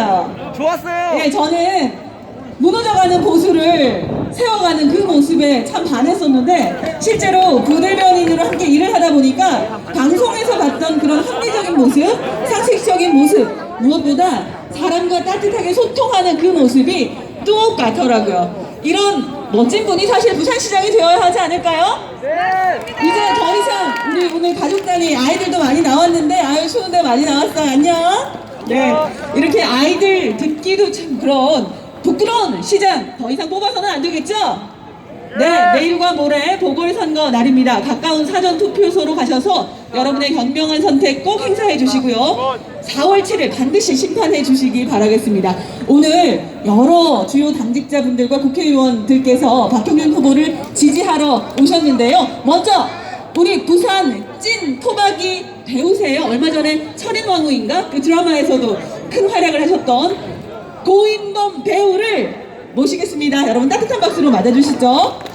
좋았어요. 좋았어요. 예, 저는 무너져가는 보수를 세워가는 그 모습에 참 반했었는데 실제로 부대변인으로 함께 일을 하다 보니까 방송에서 봤던 그런 합리적인 모습, 상식적인 모습 무엇보다 사람과 따뜻하게 소통하는 그 모습이 똑같더라고요. 이런 멋진 분이 사실 부산시장이 되어야 하지 않을까요? 이제 더 이상 우리 오늘 가족 단위 아이들도 많이 나왔는데 아유 추운데 많이 나왔어요 안녕 네. 이렇게 아이들 듣기도 참 그런 부끄러운 시장. 더 이상 뽑아서는 안 되겠죠? 네 내일과 모레 보궐선거 날입니다. 가까운 사전 투표소로 가셔서 여러분의 현명한 선택 꼭 행사해 주시고요. 4월 7일 반드시 심판해 주시기 바라겠습니다. 오늘 여러 주요 당직자분들과 국회의원들께서 박형준 후보를 지지하러 오셨는데요. 먼저 우리 부산 찐 토박이 배우세요. 얼마 전에 철인왕후인가 그 드라마에서도 큰 활약을 하셨던 고인범 배우를 모시겠습니다. 여러분 따뜻한 박수로 맞아주시죠.